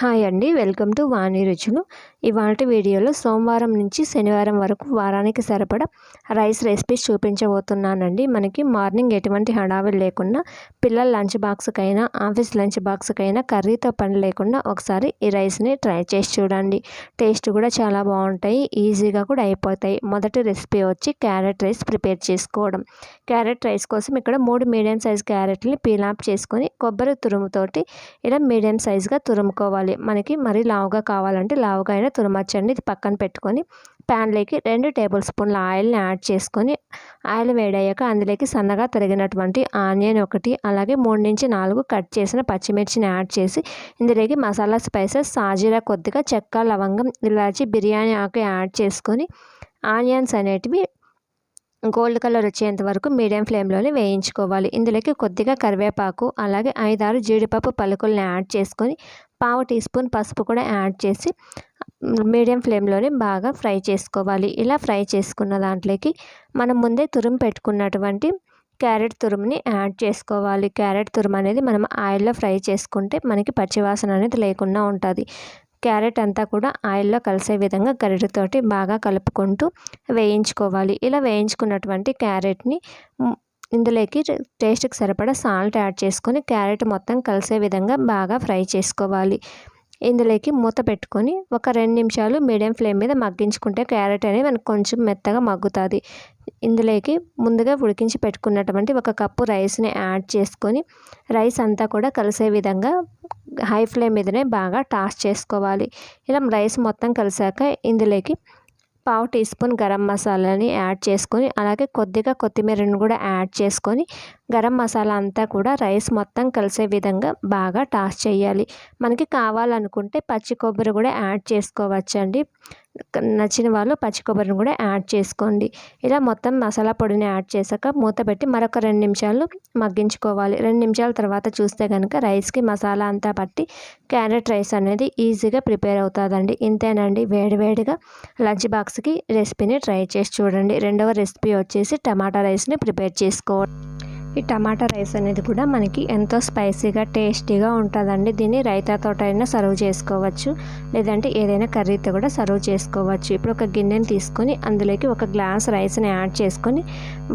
Hi అండి welcome to వాణి రుచులు. ఇవాళ వీడియోలో సోమవారం నుంచి శనివారం వరకు వారానికి సరిపడా రైస్ రెసిపీస్ చూపించబోతున్నానండి. మనకి మార్నింగ్ ఎటువంటి హడావిడి లేకుండా పిల్లల లంచ్ బాక్స్కైనా ఆఫీస్ లంచ్ బాక్స్కైనా కర్రీతో పని లేకుండా ఒకసారి ఈ రైస్ని ట్రై చేసి చూడండి. టేస్ట్ కూడా చాలా బాగుంటాయి ఈజీగా కూడా అయిపోతాయి. మొదటి రెసిపీ వచ్చి క్యారెట్ రైస్ ప్రిపేర్ చేసుకోవడం. క్యారెట్ రైస్ కోసం ఇక్కడ మూడు మీడియం సైజ్ క్యారెట్ని పీలాప్ చేసుకొని కొబ్బరి తురుముతోటి ఇలా మీడియం సైజ్గా తురుముకోవాలి. మనకి మరీ లావుగా కావాలంటే లావుగా అయినా తురమచ్చండి. ఇది పక్కన పెట్టుకొని ప్యాన్లోకి రెండు టేబుల్ స్పూన్ల ఆయిల్ని యాడ్ చేసుకొని ఆయిల్ వేడయ్యాక అందులోకి సన్నగా తరిగినటువంటి ఆనియన్ ఒకటి అలాగే మూడు నుంచి నాలుగు కట్ చేసిన పచ్చిమిర్చిని యాడ్ చేసి ఇందులోకి మసాలా స్పైసెస్ సాజీరా కొద్దిగా చెక్క లవంగం ఇలాచి బిర్యానీ ఆకు యాడ్ చేసుకొని ఆనియన్స్ అనేటివి గోల్డ్ కలర్ వచ్చేంత వరకు మీడియం ఫ్లేమ్లోనే వేయించుకోవాలి. ఇందులోకి కొద్దిగా కరివేపాకు అలాగే ఐదారు జీడిపప్పు పలుకుల్ని యాడ్ చేసుకొని పావు టీ స్పూన్ పసుపు కూడా యాడ్ చేసి మీడియం ఫ్లేమ్లోనే బాగా ఫ్రై చేసుకోవాలి. ఇలా ఫ్రై చేసుకున్న దాంట్లోకి మనం ముందే తురుము పెట్టుకున్నటువంటి క్యారెట్ తురుముని యాడ్ చేసుకోవాలి. క్యారెట్ తురుము అనేది మనం ఆయిల్లో ఫ్రై చేసుకుంటే మనకి పచ్చివాసన అనేది లేకుండా ఉంటుంది. క్యారెట్ అంతా కూడా ఆయిల్లో కలిసే విధంగా గరిటతోటి బాగా కలుపుకుంటూ వేయించుకోవాలి. ఇలా వేయించుకున్నటువంటి క్యారెట్ని ఇందులోకి టేస్ట్కి సరిపడా సాల్ట్ యాడ్ చేసుకొని క్యారెట్ మొత్తం కలిసే విధంగా బాగా ఫ్రై చేసుకోవాలి. ఇందులోకి మూత పెట్టుకొని ఒక రెండు నిమిషాలు మీడియం ఫ్లేమ్ మీద మగ్గించుకుంటే క్యారెట్ అనేది మనకు కొంచెం మెత్తగా మగ్గుతుంది. ఇందులోకి ముందుగా ఉడికించి పెట్టుకున్నటువంటి ఒక కప్పు రైస్ని యాడ్ చేసుకొని రైస్ అంతా కూడా కలిసే విధంగా హై ఫ్లేమ్ మీదనే బాగా టాస్ చేసుకోవాలి. ఇలా రైస్ మొత్తం కలిసాక ఇందులోకి పావు టీ స్పూన్ గరం మసాలాని యాడ్ చేసుకొని అలాగే కొద్దిగా కొత్తిమీరను కూడా యాడ్ చేసుకొని గరం మసాలా అంతా కూడా రైస్ మొత్తం కలిసే విధంగా బాగా టాస్ చేయాలి. మనకి కావాలనుకుంటే పచ్చి కొబ్బరి కూడా యాడ్ చేసుకోవచ్చండి. నచ్చిన వాళ్ళు పచ్చి కొబ్బరిని కూడా యాడ్ చేసుకోండి. ఇలా మొత్తం మసాలా పొడిని యాడ్ చేశాక మూత పెట్టి మరొక రెండు నిమిషాలు మగ్గించుకోవాలి. రెండు నిమిషాల తర్వాత చూస్తే కనుక రైస్కి మసాలా అంతా పట్టి క్యారెట్ రైస్ అనేది ఈజీగా ప్రిపేర్ అవుతుందండి. ఇంతేనండి. వేడివేడిగా లంచ్ బాక్స్కి రెసిపీని ట్రై చేసి చూడండి. రెండవ రెసిపీ వచ్చేసి టమాటా రైస్ని ప్రిపేర్ చేసుకోవాలి ఈ టమాటా రైస్ అనేది కూడా మనకి ఎంతో స్పైసీగా టేస్టీగా ఉంటుందండి. దీన్ని రైతాతో అయినా సర్వ్ చేసుకోవచ్చు. లేదంటే ఏదైనా కర్రీతో కూడా సర్వ్ చేసుకోవచ్చు. ఇప్పుడు ఒక గిన్నెని తీసుకొని అందులోకి ఒక గ్లాస్ రైస్ని యాడ్ చేసుకొని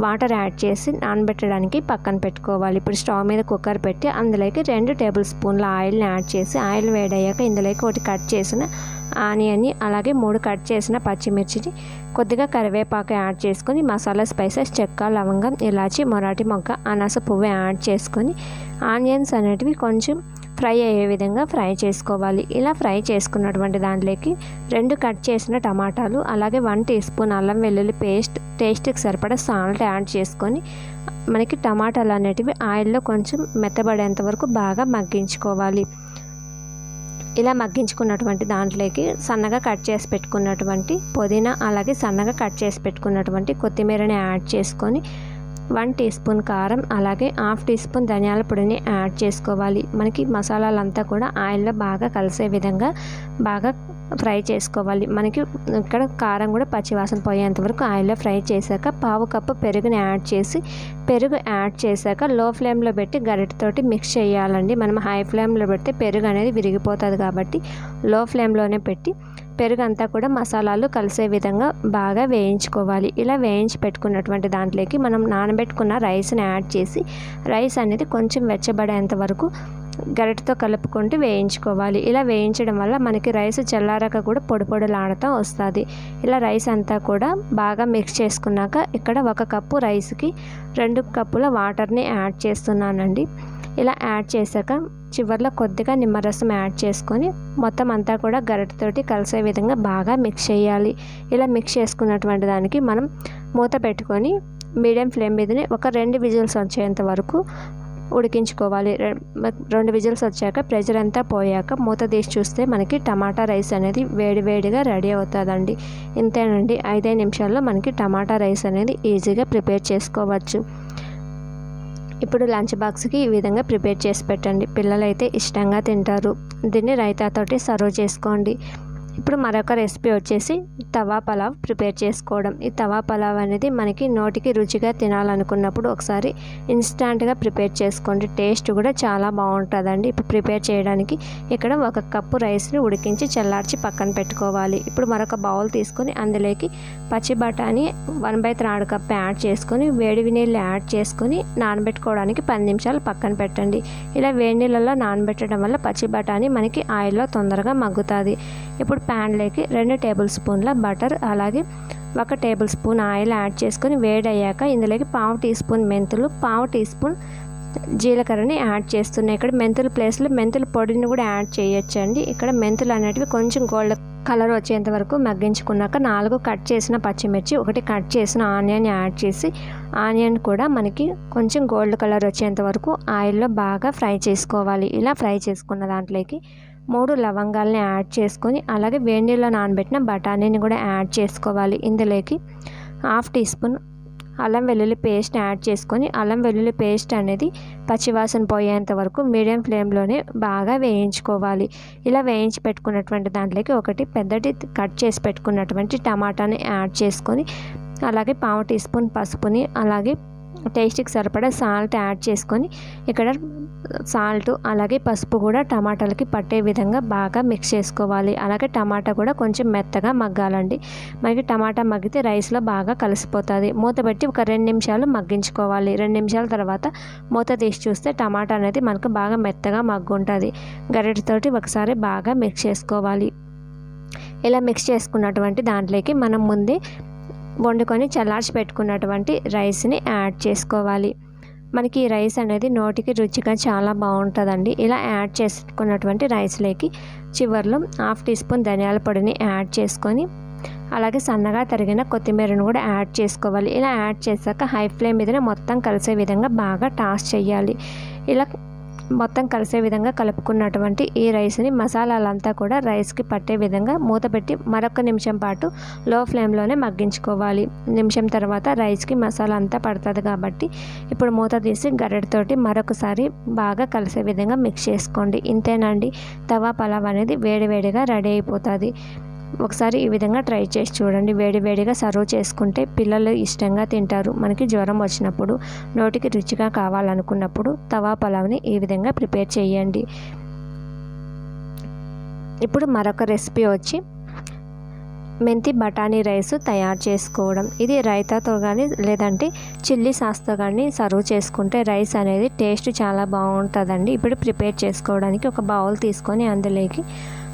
వాటర్ యాడ్ చేసి నానబెట్టడానికి పక్కన పెట్టుకోవాలి. ఇప్పుడు స్టవ్ మీద కుక్కర్ పెట్టి అందులోకి రెండు టేబుల్ స్పూన్ల ఆయిల్ని యాడ్ చేసి ఆయిల్ వేడయ్యాక ఇందులోకి ఒకటి కట్ చేసిన ఆనియన్ని అలాగే మూడు కట్ చేసిన పచ్చిమిర్చిని కొద్దిగా కరివేపాకు యాడ్ చేసుకొని మసాలా స్పైసెస్ చెక్క లవంగం ఇలాచి మొరాటి మొగ్గ అనాస పువ్వు యాడ్ చేసుకొని ఆనియన్స్ అనేటివి కొంచెం ఫ్రై అయ్యే విధంగా ఫ్రై చేసుకోవాలి. ఇలా ఫ్రై చేసుకున్నటువంటి దాంట్లోకి రెండు కట్ చేసిన టమాటాలు అలాగే వన్ టీ స్పూన్ అల్లం వెల్లుల్లి పేస్ట్ టేస్ట్కి సరిపడా సాల్ట్ యాడ్ చేసుకొని మనకి టమాటాలు అనేటివి ఆయిల్లో కొంచెం మెత్తబడేంత వరకు బాగా మగ్గించుకోవాలి. ఇలా మగ్గించుకున్నటువంటి దాంట్లోకి సన్నగా కట్ చేసి పెట్టుకున్నటువంటి పుదీనా అలాగే సన్నగా కట్ చేసి పెట్టుకున్నటువంటి కొత్తిమీరని యాడ్ చేసుకొని వన్ టీ స్పూన్ కారం అలాగే హాఫ్ టీ స్పూన్ ధనియాల పొడిని యాడ్ చేసుకోవాలి. మనకి మసాలాలంతా కూడా ఆయిల్లో బాగా కలిసే విధంగా బాగా ఫ్రై చేసుకోవాలి. మనకి ఇక్కడ కారం కూడా పచ్చివాసన పోయేంత వరకు ఆయిల్లో ఫ్రై చేశాక పావు కప్పు పెరుగుని యాడ్ చేసి పెరుగు యాడ్ చేశాక లో ఫ్లేమ్లో పెట్టి గరిటతోటి మిక్స్ చేయాలండి. మనం హై ఫ్లేమ్లో పెడితే పెరుగు అనేది విరిగిపోతుంది కాబట్టి లో ఫ్లేమ్లోనే పెట్టి పెరుగు అంతా కూడా మసాలాలు కలిసే విధంగా బాగా వేయించుకోవాలి. ఇలా వేయించి పెట్టుకున్నటువంటి దాంట్లోకి మనం నానబెట్టుకున్న రైస్ని యాడ్ చేసి రైస్ అనేది కొంచెం వెచ్చబడేంత వరకు గరిటతో కలుపుకుంటూ వేయించుకోవాలి. ఇలా వేయించడం వల్ల మనకి రైస్ చల్లారాక కూడా పొడి పొడిలాడటం వస్తుంది. ఇలా రైస్ అంతా కూడా బాగా మిక్స్ చేసుకున్నాక ఇక్కడ ఒక కప్పు రైస్కి రెండు కప్పుల వాటర్ని యాడ్ చేస్తున్నానండి. ఇలా యాడ్ చేశాక చివరిలో కొద్దిగా నిమ్మరసం యాడ్ చేసుకొని మొత్తం అంతా కూడా గరిటతోటి కలిసే విధంగా బాగా మిక్స్ చేయాలి. ఇలా మిక్స్ చేసుకున్నటువంటి దానికి మనం మూత పెట్టుకొని మీడియం ఫ్లేమ్ మీదనే ఒక రెండు విజిల్స్ వచ్చేంత వరకు ఉడికించుకోవాలి. రెండు విజిల్స్ వచ్చాక ప్రెషర్ అంతా పోయాక మూత తీసి చూస్తే మనకి టమాటా రైస్ అనేది వేడివేడిగా రెడీ అవుతుందండి. ఇంతేనండి. ఐదైదు నిమిషాల్లో మనకి టమాటా రైస్ అనేది ఈజీగా ప్రిపేర్ చేసుకోవచ్చు. ఇప్పుడు లంచ్ బాక్స్కి ఈ విధంగా ప్రిపేర్ చేసి పెట్టండి. పిల్లలైతే ఇష్టంగా తింటారు. దీన్ని రైతాతోటి సర్వ్ చేసుకోండి. ఇప్పుడు మరొక రెసిపీ వచ్చేసి తవా పలావ్ ప్రిపేర్ చేసుకోవడం. ఈ తవా పలావ్ అనేది మనకి నోటికి రుచిగా తినాలనుకున్నప్పుడు ఒకసారి ఇన్స్టాంట్గా ప్రిపేర్ చేసుకోండి. టేస్ట్ కూడా చాలా బాగుంటుందండి. ఇప్పుడు ప్రిపేర్ చేయడానికి ఇక్కడ ఒక కప్పు రైస్ని ఉడికించి చల్లార్చి పక్కన పెట్టుకోవాలి. ఇప్పుడు మరొక బౌల్ తీసుకొని అందులోకి పచ్చి బఠానీ one by three cup add చేసుకొని వేడి నీళ్ళు యాడ్ చేసుకొని నానబెట్టుకోవడానికి పది నిమిషాలు పక్కన పెట్టండి. ఇలా వేడి నీళ్ళలో నానబెట్టడం వల్ల పచ్చి బఠానీ మనకి ఆయిల్లో తొందరగా మగ్గుతుంది. ఇప్పుడు ప్యాన్లోకి రెండు టేబుల్ స్పూన్ల బటర్ అలాగే ఒక టేబుల్ స్పూన్ ఆయిల్ యాడ్ చేసుకొని వేడయ్యాక ఇందులోకి పావు టీ స్పూన్ మెంతులు పావు టీ స్పూన్ జీలకర్రని యాడ్ చేస్తున్నాయి ఇక్కడ మెంతుల ప్లేస్లో మెంతుల పొడిని కూడా యాడ్ చేయొచ్చండి. ఇక్కడ మెంతులు అనేటివి కొంచెం గోల్డ్ కలర్ వచ్చేంత వరకు మగ్గించుకున్నాక నాలుగు కట్ చేసిన పచ్చిమిర్చి ఒకటి కట్ చేసిన ఆనియన్ యాడ్ చేసి ఆనియన్ కూడా మనకి కొంచెం గోల్డ్ కలర్ వచ్చేంత వరకు ఆయిల్లో బాగా ఫ్రై చేసుకోవాలి. ఇలా ఫ్రై చేసుకున్న దాంట్లోకి మూడు లవంగాల్ని యాడ్ చేసుకొని అలాగే వేడినీళ్ళలో నానబెట్టిన బఠానీని కూడా యాడ్ చేసుకోవాలి. ఇందులోకి హాఫ్ టీ స్పూన్ అల్లం వెల్లుల్లి పేస్ట్ యాడ్ చేసుకొని అల్లం వెల్లుల్లి పేస్ట్ అనేది పచ్చివాసన పోయేంత వరకు మీడియం ఫ్లేమ్లోనే బాగా వేయించుకోవాలి. ఇలా వేయించి పెట్టుకున్నటువంటి దాంట్లోకి ఒకటి పెద్దటి కట్ చేసి పెట్టుకున్నటువంటి టమాటాని యాడ్ చేసుకొని అలాగే పావు టీ స్పూన్ పసుపుని అలాగే టేస్ట్కి సరిపడా సాల్ట్ యాడ్ చేసుకొని ఇక్కడ సాల్ట్ అలాగే పసుపు కూడా టమాటాలకి పట్టే విధంగా బాగా మిక్స్ చేసుకోవాలి. అలాగే టమాటా కూడా కొంచెం మెత్తగా మగ్గాలండి. మనకి టమాటా మగ్గితే రైస్లో బాగా కలిసిపోతుంది. మూత పెట్టి ఒక రెండు నిమిషాలు మగ్గించుకోవాలి. రెండు నిమిషాల తర్వాత మూత తీసి చూస్తే టమాటా అనేది మనకు బాగా మెత్తగా మగ్గుంటుంది. గరిటతోటి ఒకసారి బాగా మిక్స్ చేసుకోవాలి. ఇలా మిక్స్ చేసుకున్నటువంటి దాంట్లోకి మనం ముందే వండుకొని చల్లార్చి పెట్టుకున్నటువంటి రైస్ని యాడ్ చేసుకోవాలి. మనకి ఈ రైస్ అనేది నోటికి రుచిగా చాలా బాగుంటుందండి. ఇలా యాడ్ చేసుకున్నటువంటి రైస్లోకి చివరిలో హాఫ్ టీ స్పూన్ ధనియాల పొడిని యాడ్ చేసుకొని అలాగే సన్నగా తరిగిన కొత్తిమీరను కూడా యాడ్ చేసుకోవాలి. ఇలా యాడ్ చేశాక హై ఫ్లేమ్ మీదనే మొత్తం కలిసే విధంగా బాగా టాస్ చేయాలి. ఇలా మొత్తం కలిసే విధంగా కలుపుకున్నటువంటి ఈ రైస్ని మసాలాలంతా కూడా రైస్కి పట్టే విధంగా మూత పెట్టి మరొక నిమిషం పాటు లో ఫ్లేమ్లోనే మగ్గించుకోవాలి. నిమిషం తర్వాత రైస్కి మసాలా అంతా పడుతుంది కాబట్టి ఇప్పుడు మూత తీసి గరిటతోటి మరొకసారి బాగా కలిసే విధంగా మిక్స్ చేసుకోండి. ఇంతేనండి తవా పలావ్ అనేది వేడివేడిగా రెడీ అయిపోతుంది. ఒకసారి ఈ విధంగా ట్రై చేసి చూడండి. వేడి వేడిగా సర్వ్ చేసుకుంటే పిల్లలు ఇష్టంగా తింటారు. మనకి జ్వరం వచ్చినప్పుడు నోటికి రుచిగా కావాలనుకున్నప్పుడు తవా పలావ్ని ఈ విధంగా ప్రిపేర్ చేయండి. ఇప్పుడు మరొక రెసిపీ వచ్చి మెంతి బఠానీ రైస్ తయారు చేసుకోవడం. ఇది రైతాతో కానీ లేదంటే చిల్లీ సాస్తో కానీ సర్వ్ చేసుకుంటే రైస్ అనేది టేస్ట్ చాలా బాగుంటుందండి. ఇప్పుడు ప్రిపేర్ చేసుకోవడానికి ఒక బౌల్ తీసుకొని అందులోకి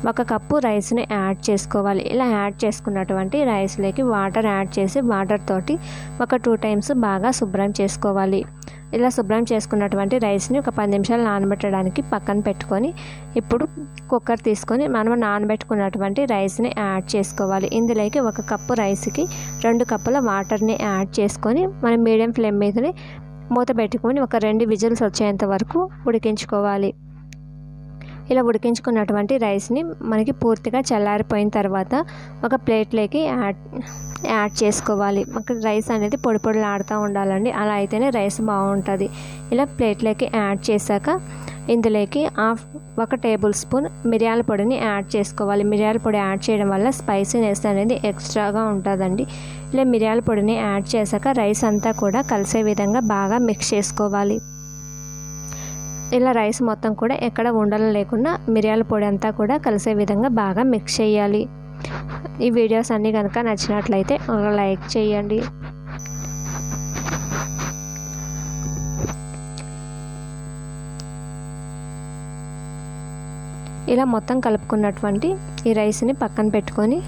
ఒక కప్పు రైస్ని యాడ్ చేసుకోవాలి. ఇలా యాడ్ చేసుకున్నటువంటి రైస్లోకి వాటర్ యాడ్ చేసి వాటర్ తోటి ఒక టూ టైమ్స్ బాగా శుభ్రం చేసుకోవాలి. ఇలా శుభ్రం చేసుకున్నటువంటి రైస్ని ఒక పది నిమిషాలు నానబెట్టడానికి పక్కన పెట్టుకొని ఇప్పుడు కుక్కర్ తీసుకొని మనం నానబెట్టుకున్నటువంటి రైస్ని యాడ్ చేసుకోవాలి. ఇందులోకి ఒక కప్పు రైస్కి రెండు కప్పుల వాటర్ని యాడ్ చేసుకొని మనం మీడియం ఫ్లేమ్ మీదనే మూత పెట్టుకొని ఒక రెండు విజిల్స్ వచ్చేంత వరకు ఉడికించుకోవాలి. ఇలా ఉడికించుకున్నటువంటి రైస్ని మనకి పూర్తిగా చల్లారిపోయిన తర్వాత ఒక ప్లేట్లోకి యాడ్ యాడ్ చేసుకోవాలి. అక్కడ రైస్ అనేది పొడి పొడిలు ఉండాలండి. అలా అయితేనే రైస్ బాగుంటుంది. ఇలా ప్లేట్లోకి యాడ్ చేశాక ఇందులోకి హాఫ్ ఒక టేబుల్ స్పూన్ మిరియాల పొడిని యాడ్ చేసుకోవాలి. మిరియాల పొడి యాడ్ చేయడం వల్ల స్పైసీనెస్ అనేది ఎక్స్ట్రాగా ఉంటుందండి. ఇలా మిరియాల పొడిని యాడ్ చేశాక రైస్ అంతా కూడా కలిసే విధంగా బాగా మిక్స్ చేసుకోవాలి. ఇలా రైస్ మొత్తం కూడా ఎక్కడ ఉండలు లేకుండా మిరియాల పొడి అంతా కూడా కలిసే విధంగా బాగా మిక్స్ చేయాలి. ఈ వీడియోస్ అన్నీ కనుక నచ్చినట్లయితే ఒక లైక్ చేయండి. ఇలా మొత్తం కలుపుకున్నటువంటి ఈ రైస్ని పక్కన పెట్టుకొని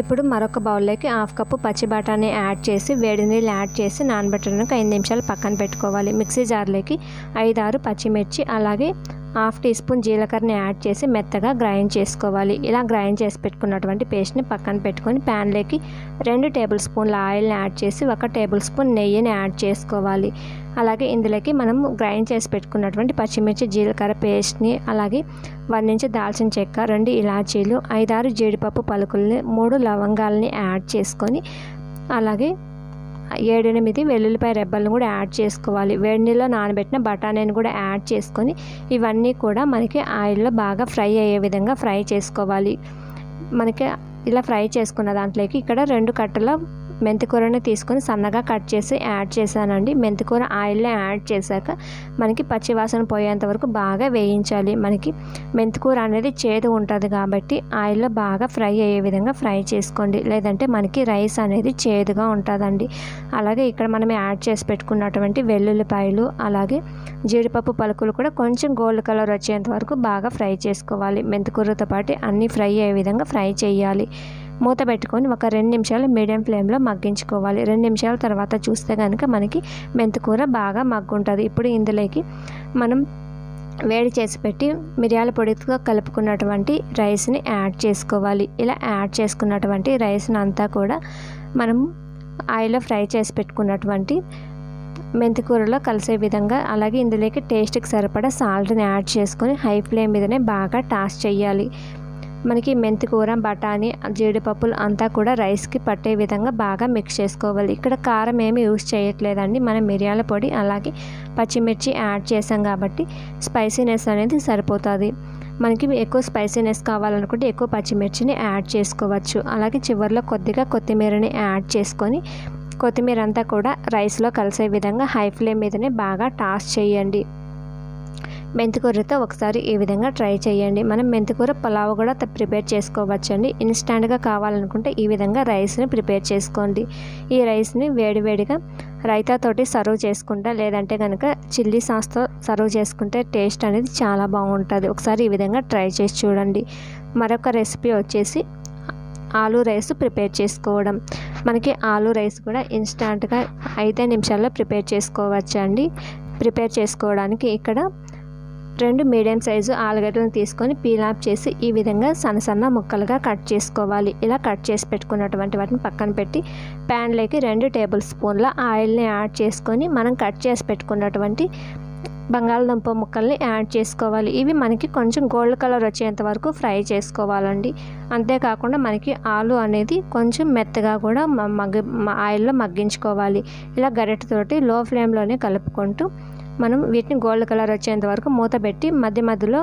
ఇప్పుడు మరొక బౌల్లోకి హాఫ్ కప్పు పచ్చి బఠానీ యాడ్ చేసి వేడి నీళ్ళు యాడ్ చేసి నానబెట్టడానికి ఐదు నిమిషాలు పక్కన పెట్టుకోవాలి. మిక్సీ జార్లోకి ఐదు ఆరు పచ్చిమిర్చి అలాగే హాఫ్ టీ స్పూన్ జీలకర్రని యాడ్ చేసి మెత్తగా గ్రైండ్ చేసుకోవాలి. ఇలా గ్రైండ్ చేసి పెట్టుకున్నటువంటి పేస్ట్ని పక్కన పెట్టుకొని ప్యాన్లోకి రెండు టేబుల్ స్పూన్ల ఆయిల్ని యాడ్ చేసి ఒక టేబుల్ స్పూన్ నెయ్యిని యాడ్ చేసుకోవాలి. అలాగే ఇందులోకి మనం గ్రైండ్ చేసి పెట్టుకున్నటువంటి పచ్చిమిర్చి జీలకర్ర పేస్ట్ని అలాగే వన్ దాల్చిన చెక్క రెండు ఇలాచీలు ఐదారు జీడిపప్పు పలుకుల్ని మూడు లవంగాలని యాడ్ చేసుకొని అలాగే ఏడెనిమిది వెల్లుల్లిపాయ రెబ్బలను కూడా యాడ్ చేసుకోవాలి. వేడి నీళ్ళలో నానబెట్టిన బఠానీని కూడా యాడ్ చేసుకొని ఇవన్నీ కూడా మనకి ఆయిల్లో బాగా ఫ్రై అయ్యే విధంగా ఫ్రై చేసుకోవాలి. మనకి ఇలా ఫ్రై చేసుకున్న దాంట్లోకి ఇక్కడ రెండు కట్టల మెంతికూరని తీసుకొని సన్నగా కట్ చేసి యాడ్ చేశానండి. మెంతికూర ఆయిల్లో యాడ్ చేశాక మనకి పచ్చివాసన పోయేంత వరకు బాగా వేయించాలి. మనకి మెంతికూర అనేది చేదు ఉంటుంది కాబట్టి ఆయిల్లో బాగా ఫ్రై అయ్యే విధంగా ఫ్రై చేసుకోండి. లేదంటే మనకి రైస్ అనేది చేదుగా ఉంటుందండి. అలాగే ఇక్కడ మనం యాడ్ చేసి పెట్టుకున్నటువంటి వెల్లుల్లిపాయలు అలాగే జీడిపప్పు పలుకులు కూడా కొంచెం గోల్డ్ కలర్ వచ్చేంత వరకు బాగా ఫ్రై చేసుకోవాలి. మెంతికూరతో పాటు అన్నీ ఫ్రై అయ్యే విధంగా ఫ్రై చేయాలి. మూత పెట్టుకొని ఒక రెండు నిమిషాలు మీడియం ఫ్లేమ్లో మగ్గించుకోవాలి. రెండు నిమిషాల తర్వాత చూస్తే కనుక మనకి మెంతికూర బాగా మగ్గుంటుంది. ఇప్పుడు ఇందులోకి మనం వేడి చేసి పెట్టి మిరియాల పొడితో కలుపుకున్నటువంటి రైస్ని యాడ్ చేసుకోవాలి. ఇలా యాడ్ చేసుకున్నటువంటి రైస్ని అంతా కూడా మనం ఆయిల్లో ఫ్రై చేసి పెట్టుకున్నటువంటి మెంతికూరలో కలిసే విధంగా అలాగే ఇందులోకి టేస్ట్కి సరిపడా సాల్ట్ని యాడ్ చేసుకొని హై ఫ్లేమ్ మీదనే బాగా టాస్ చేయాలి. మనకి మెంతికూర బఠానీ జీడిపప్పులు అంతా కూడా రైస్కి పట్టే విధంగా బాగా మిక్స్ చేసుకోవాలి. ఇక్కడ కారం ఏమి యూస్ చేయట్లేదండి. మనం మిరియాల పొడి అలాగే పచ్చిమిర్చి యాడ్ చేసాం కాబట్టి స్పైసీనెస్ అనేది సరిపోతుంది. మనకి ఎక్కువ స్పైసీనెస్ కావాలనుకుంటే ఎక్కువ పచ్చిమిర్చిని యాడ్ చేసుకోవచ్చు. అలాగే చివరిలో కొద్దిగా కొత్తిమీరని యాడ్ చేసుకొని కొత్తిమీర అంతా కూడా రైస్లో కలిసే విధంగా హై ఫ్లేమ్ మీదనే బాగా టాస్ చేయండి. మెంతికూరతో ఒకసారి ఈ విధంగా ట్రై చేయండి. మనం మెంతికూర పులావ్ కూడా ప్రిపేర్ చేసుకోవచ్చండి. ఇన్స్టాంట్గా కావాలనుకుంటే ఈ విధంగా రైస్ని ప్రిపేర్ చేసుకోండి. ఈ రైస్ని వేడివేడిగా రైతాతోటి సర్వ్ చేసుకుంటా లేదంటే కనుక చిల్లీ సాస్తో సర్వ్ చేసుకుంటే టేస్ట్ అనేది చాలా బాగుంటుంది. ఒకసారి ఈ విధంగా ట్రై చేసి చూడండి. మరొక రెసిపీ వచ్చేసి ఆలూ రైస్ ప్రిపేర్ చేసుకోవడం. మనకి ఆలూ రైస్ కూడా ఇన్స్టాంట్గా ఐదే నిమిషాల్లో ప్రిపేర్ చేసుకోవచ్చండి. ప్రిపేర్ చేసుకోవడానికి ఇక్కడ రెండు మీడియం సైజు ఆలుగడ్డలను తీసుకొని పీల్ చేసి ఈ విధంగా సన్న సన్న ముక్కలుగా కట్ చేసుకోవాలి. ఇలా కట్ చేసి పెట్టుకున్నటువంటి వాటిని పక్కన పెట్టి ప్యాన్లోకి రెండు టేబుల్ స్పూన్ల ఆయిల్ని యాడ్ చేసుకొని మనం కట్ చేసి పెట్టుకున్నటువంటి బంగాళదుంప ముక్కల్ని యాడ్ చేసుకోవాలి. ఇవి మనకి కొంచెం గోల్డ్ కలర్ వచ్చేంత వరకు ఫ్రై చేసుకోవాలండి. అంతేకాకుండా మనకి ఆలు అనేది కొంచెం మెత్తగా కూడా మగ్గి ఆయిల్లో మగ్గించుకోవాలి. ఇలా గరిటతోటి లో ఫ్లేమ్లోనే కలుపుకుంటూ మనం వీటిని గోల్డ్ కలర్ వచ్చేంత వరకు మూత పెట్టి మధ్య మధ్యలో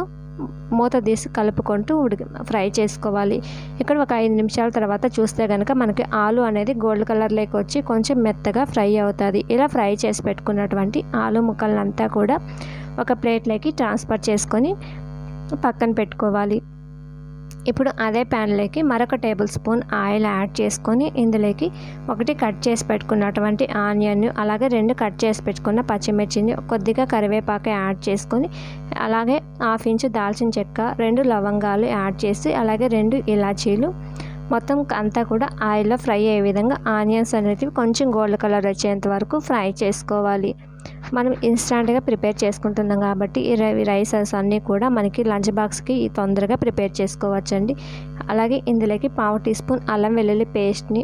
మూత తీసి కలుపుకుంటూ ఉడికి ఫ్రై చేసుకోవాలి. ఇక్కడ ఒక ఐదు నిమిషాల తర్వాత చూస్తే కనుక మనకి ఆలు అనేది గోల్డ్ కలర్లోకి వచ్చి కొంచెం మెత్తగా ఫ్రై అవుతుంది. ఇలా ఫ్రై చేసి పెట్టుకున్నటువంటి ఆలు ముక్కలంతా కూడా ఒక ప్లేట్లోకి ట్రాన్స్ఫర్ చేసుకొని పక్కన పెట్టుకోవాలి. ఇప్పుడు అదే ప్యాన్లోకి మరొక టేబుల్ స్పూన్ ఆయిల్ యాడ్ చేసుకొని ఇందులోకి ఒకటి కట్ చేసి పెట్టుకున్నటువంటి ఆనియన్ అలాగే రెండు కట్ చేసి పెట్టుకున్న పచ్చిమిర్చిని కొద్దిగా కరివేపాకు యాడ్ చేసుకొని అలాగే హాఫ్ ఇంచు దాల్చిన చెక్క రెండు లవంగాలు యాడ్ చేసి అలాగే రెండు ఇలాచీలు. మొత్తం అంతా కూడా ఆయిల్లో ఫ్రై అయ్యే విధంగా ఆనియన్స్ అనేవి కొంచెం గోల్డ్ కలర్ వచ్చేంత వరకు ఫ్రై చేసుకోవాలి. మనం ఇన్స్టాంట్గా ప్రిపేర్ చేసుకుంటున్నాం కాబట్టి ఈ రైసెస్ అన్నీ కూడా మనకి లంచ్ బాక్స్కి తొందరగా ప్రిపేర్ చేసుకోవచ్చండి. అలాగే ఇందులోకి పావు టీ స్పూన్ అల్లం వెల్లుల్లి పేస్ట్ని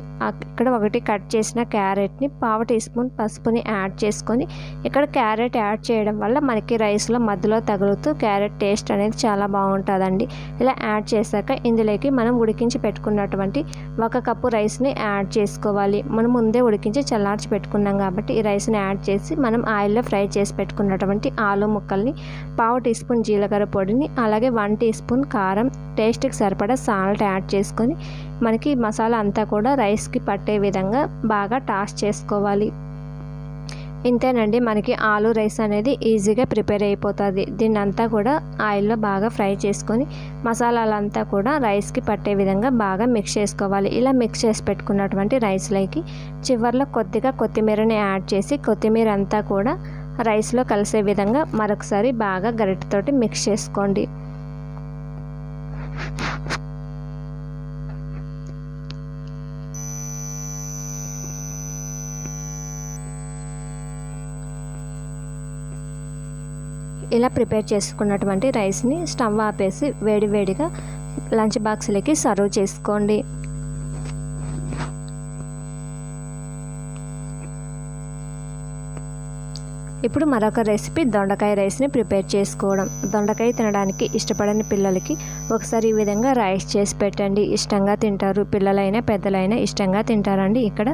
ఇక్కడ ఒకటి కట్ చేసిన క్యారెట్ని పావు టీ స్పూన్ పసుపుని యాడ్ చేసుకొని ఇక్కడ క్యారెట్ యాడ్ చేయడం వల్ల మనకి రైస్లో మధ్యలో తగులుతూ క్యారెట్ టేస్ట్ అనేది చాలా బాగుంటుందండి. ఇలా యాడ్ చేశాక ఇందులోకి మనం ఉడికించి పెట్టుకున్నటువంటి ఒక కప్పు రైస్ని యాడ్ చేసుకోవాలి. మనం ముందే ఉడికించి చల్లార్చి పెట్టుకున్నాం కాబట్టి ఈ రైస్ని యాడ్ చేసి మనం ఆయిల్లో ఫ్రై చేసి పెట్టుకున్నటువంటి ఆలు ముక్కల్ని పావు టీ స్పూన్ జీలకర్ర పొడిని అలాగే వన్ టీ స్పూన్ కారం టేస్ట్కి సరిపడా సాల్ట్ యాడ్ చేసుకొని మనకి మసాలా అంతా కూడా రైస్కి పట్టే విధంగా బాగా టాస్ చేసుకోవాలి. ఇంతేనండి మనకి ఆలు రైస్ అనేది ఈజీగా ప్రిపేర్ అయిపోతుంది. దీన్ని అంతా కూడా ఆయిల్లో బాగా ఫ్రై చేసుకొని మసాలాలంతా కూడా రైస్కి పట్టే విధంగా బాగా మిక్స్ చేసుకోవాలి. ఇలా మిక్స్ చేసి పెట్టుకున్నటువంటి రైస్లోకి చివరిలో కొద్దిగా కొత్తిమీరని యాడ్ చేసి కొత్తిమీర అంతా కూడా రైస్లో కలిసే విధంగా మరొకసారి బాగా గరిటెతోటి మిక్స్ చేసుకోండి. ఇలా ప్రిపేర్ చేసుకున్నటువంటి రైస్ని స్టవ్ ఆపేసి వేడివేడిగా లంచ్ బాక్స్లకి సర్వ్ చేసుకోండి. ఇప్పుడు మరొక రెసిపీ దొండకాయ రైస్ని ప్రిపేర్ చేసుకోవడం. దొండకాయ తినడానికి ఇష్టపడని పిల్లలకి ఒకసారి ఈ విధంగా రైస్ చేసి పెట్టండి. ఇష్టంగా తింటారు. పిల్లలైనా పెద్దలైనా ఇష్టంగా తింటారండి. ఇక్కడ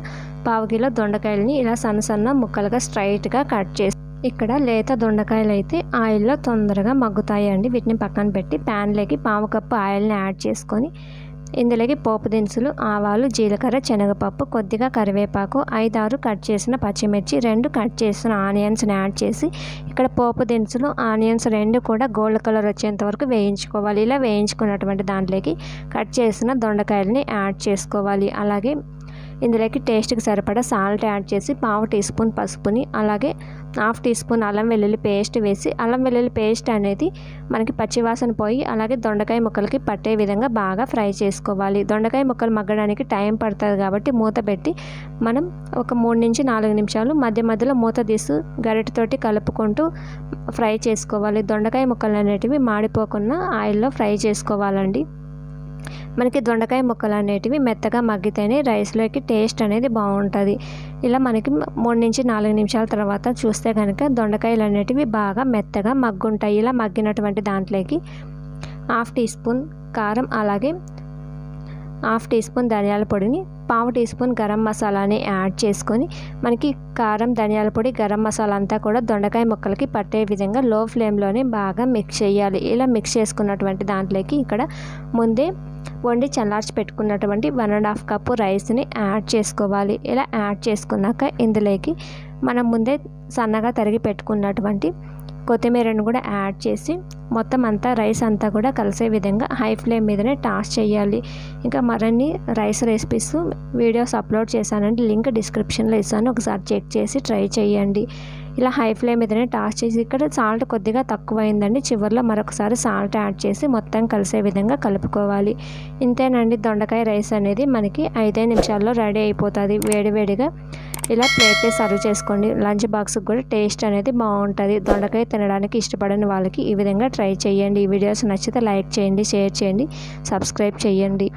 పావు కిలో దొండకాయలని ఇలా సన్న సన్న ముక్కలుగా స్ట్రైట్గా కట్ చేసి ఇక్కడ లేత దొండకాయలు అయితే ఆయిల్లో తొందరగా మగ్గుతాయండి. వీటిని పక్కన పెట్టి ప్యాన్లోకి పావు కప్పు ఆయిల్ని యాడ్ చేసుకొని ఇందులోకి పోపు దినుసులు ఆవాలు జీలకర్ర శనగపప్పు కొద్దిగా కరివేపాకు ఐదారు కట్ చేసిన పచ్చిమిర్చి రెండు కట్ చేసిన ఆనియన్స్ని యాడ్ చేసి ఇక్కడ పోపు దినుసులు ఆనియన్స్ రెండు కూడా గోల్డ్ కలర్ వచ్చేంత వరకు వేయించుకోవాలి. ఇలా వేయించుకున్నటువంటి దాంట్లోకి కట్ చేసిన దొండకాయలని యాడ్ చేసుకోవాలి. అలాగే ఇందులోకి టేస్ట్కి సరిపడా సాల్ట్ యాడ్ చేసి పావు టీ స్పూన్ పసుపుని అలాగే హాఫ్ టీ స్పూన్ అల్లం వెల్లుల్లి పేస్ట్ వేసి అల్లం వెల్లుల్లి పేస్ట్ అనేది మనకి పచ్చివాసన పోయి అలాగే దొండకాయ ముక్కలకి పట్టే విధంగా బాగా ఫ్రై చేసుకోవాలి. దొండకాయ ముక్కలు మగ్గడానికి టైం పడుతుంది కాబట్టి మూత పెట్టి మనం ఒక మూడు నుంచి నాలుగు నిమిషాలు మధ్య మధ్యలో మూత తీసి గరిటతోటి కలుపుకుంటూ ఫ్రై చేసుకోవాలి. దొండకాయ ముక్కలు అనేటివి మాడిపోకుండా ఆయిల్లో ఫ్రై చేసుకోవాలండి. మనకి దొండకాయ ముక్కలు అనేటివి మెత్తగా మగ్గితేనే రైస్లోకి టేస్ట్ అనేది బాగుంటుంది. ఇలా మనకి మూడు నుంచి నాలుగు నిమిషాల తర్వాత చూస్తే కనుక దొండకాయలు అనేటివి బాగా మెత్తగా మగ్గుంటాయి. ఇలా మగ్గినటువంటి దాంట్లోకి హాఫ్ టీ స్పూన్ కారం అలాగే హాఫ్ టీ స్పూన్ ధనియాల పొడిని పావు టీ స్పూన్ గరం మసాలాని యాడ్ చేసుకొని మనకి కారం ధనియాల పొడి గరం మసాలా అంతా కూడా దొండకాయ ముక్కలకి పట్టే విధంగా లో ఫ్లేమ్లోనే బాగా మిక్స్ చేయాలి. ఇలా మిక్స్ చేసుకున్నటువంటి దాంట్లోకి ఇక్కడ ముందే వండి చల్లార్చి పెట్టుకున్నటువంటి వన్ అండ్ హాఫ్ కప్పు రైస్ని యాడ్ చేసుకోవాలి. ఇలా యాడ్ చేసుకున్నాక ఇందులోకి మనం ముందే సన్నగా తరిగి పెట్టుకున్నటువంటి కొత్తిమీరను కూడా యాడ్ చేసి మొత్తం అంతా రైస్ అంతా కూడా కలిసే విధంగా హై ఫ్లేమ్ మీదనే టాస్ చేయాలి. ఇంకా మరిన్ని రైస్ రెసిపీస్ వీడియోస్ అప్లోడ్ చేశానండి లింక్ డిస్క్రిప్షన్లో ఇస్తాను. ఒకసారి చెక్ చేసి ట్రై చేయండి. ఇలా హై ఫ్లేమ్ మీదనే టాస్ చేసి ఇక్కడ సాల్ట్ కొద్దిగా తక్కువైందండి. చివరిలో మరొకసారి సాల్ట్ యాడ్ చేసి మొత్తం కలిసే విధంగా కలుపుకోవాలి. ఇంతేనండి దొండకాయ రైస్ అనేది మనకి ఐదే నిమిషాల్లో రెడీ అయిపోతుంది. వేడివేడిగా ఇలా ప్లేట్లో సర్వ్ చేసుకోండి. లంచ్ బాక్స్కి కూడా టేస్ట్ అనేది బాగుంటుంది. దొండకాయ తినడానికి ఇష్టపడని వాళ్ళకి ఈ విధంగా ట్రై చేయండి. ఈ వీడియోస్ నచ్చితే లైక్ చేయండి షేర్ చేయండి సబ్స్క్రైబ్ చేయండి.